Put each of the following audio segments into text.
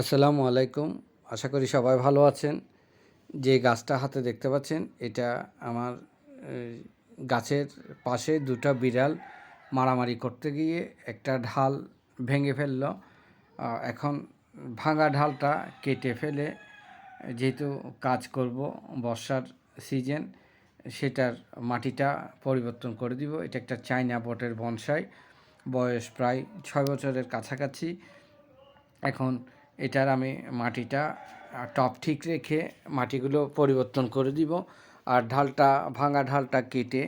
আসসালামু আলাইকুম। আশা করি সবাই ভালো আছেন। যে গাছটা হাতে দেখতে পাচ্ছেন, এটা আমার গাছের পাশে দুটো বিড়াল মারামারি করতে গিয়ে একটা ঢাল ভেঙে ফেলল। এখন ভাঙা ঢালটা কেটে ফেলে যেহেতু কাজ করব বর্ষার সিজন, সেটার মাটিটা পরিবর্তন করে দিব। এটা একটা চাইনা বটের বনসাই। বয়স প্রায় ছয় বছরের কাছাকাছি। এখন এটার আমি মাটিটা টপ ঠিক রেখে মাটিগুলো পরিবর্তন করে দিব। আর ঢালটা, ভাঙা ঢালটা কেটে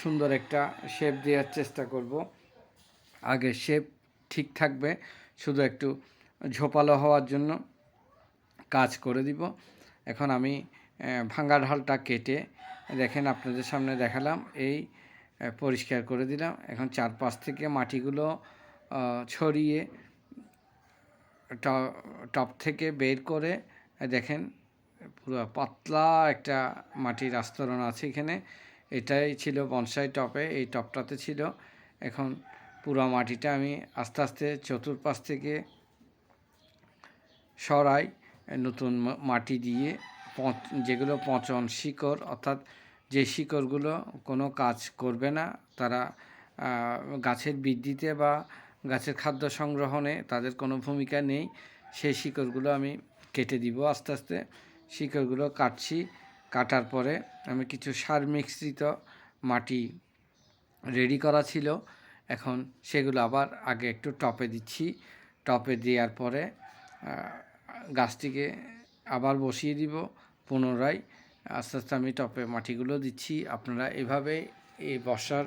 সুন্দর একটা শেপ দেওয়ার চেষ্টা করব। আগে শেপ ঠিক থাকবে, শুধু একটু ঝোপালো হওয়ার জন্য কাজ করে দিব। এখন আমি ভাঙা ঢালটা কেটে দেখেন আপনাদের সামনে দেখালাম, এই পরিষ্কার করে দিলাম। এখন চারপাশ থেকে মাটিগুলো ছড়িয়ে টপ থেকে বের করে দেখেন, পুরো পাতলা একটা মাটির আস্তরণ আছে এখানে। এটাই ছিল বনসাই টপে, এই টপটাতে ছিল। এখন পুরো মাটিটা আমি আস্তে আস্তে চতুর্পাশ থেকে সরাই, নতুন মাটি দিয়ে যেগুলো পচন শিকড়, অর্থাৎ যে শিকড়গুলো কোনো কাজ করবে না, তারা গাছের বৃদ্ধিতে বা গাছের খাদ্য সংগ্রহণে তাদের কোনো ভূমিকা নেই। সেই শিকড়গুলো আমি কেটে দিব আস্তে আস্তে। শিকড়গুলো কাটছি। কাটার পরে আমি কিছু সার মিশ্রিত মাটি রেডি করা ছিল। এখন সেগুলো আবার আগে একটু টপে দিচ্ছি। টপে দেওয়ার পরে গাছটিকে আবার বসিয়ে দিব পুনরায়। আস্তে আস্তে আমি টপে মাটিগুলো দিচ্ছি। আপনারা এভাবে এই বর্ষার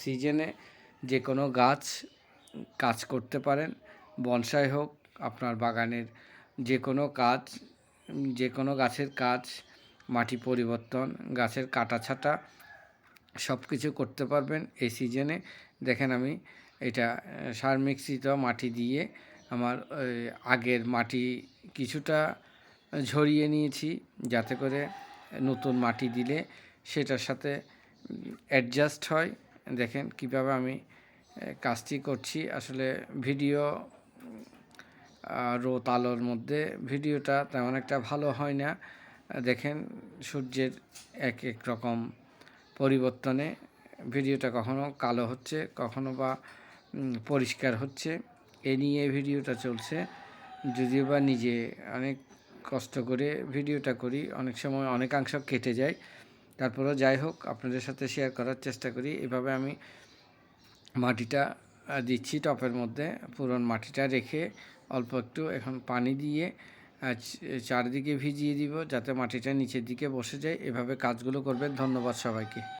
সিজনে যে কোনো গাছ কাজ করতে পারেন। বনসাই হোক, আপনার বাগানের যে কোনো কাজ যে কোনো গাছের কাজ, মাটি পরিবর্তন, গাছের কাটা ছাটা সব কিছু করতে পারবেন এই সিজনে। দেখেন আমি এটা, সার মিশ্রিত মাটি দিয়ে আমার আগের মাটি কিছুটা ঝরিয়ে নিয়েছি, যাতে করে নতুন মাটি দিলে সেটার সাথে অ্যাডজাস্ট হয়। দেখেন কীভাবে আমি কাজটি করছি। আসলে ভিডিও রোদ, আলোর মধ্যে ভিডিওটা তেমন একটা ভালো হয় না। দেখেন সূর্যের এক এক রকম পরিবর্তনে ভিডিওটা কখনো কালো হচ্ছে, কখনো বা পরিষ্কার হচ্ছে। এ নিয়ে ভিডিওটা চলছে। যদিও বা নিজে অনেক কষ্ট করে ভিডিওটা করি, অনেক সময় অনেকাংশ কেটে যায়। তারপরেও যাই হোক, আপনাদের সাথে শেয়ার করার চেষ্টা করি। এভাবে আমি মাটিটা দিচ্ছি টপের মধ্যে। পুরন মাটিটা রেখে অল্প একটু এখন পানি দিয়ে চারিদিকে ভিজিয়ে দিব যাতে মাটিটা নিচের দিকে বসে যায়। এভাবে কাজগুলো করবেন। ধন্যবাদ সবাইকে।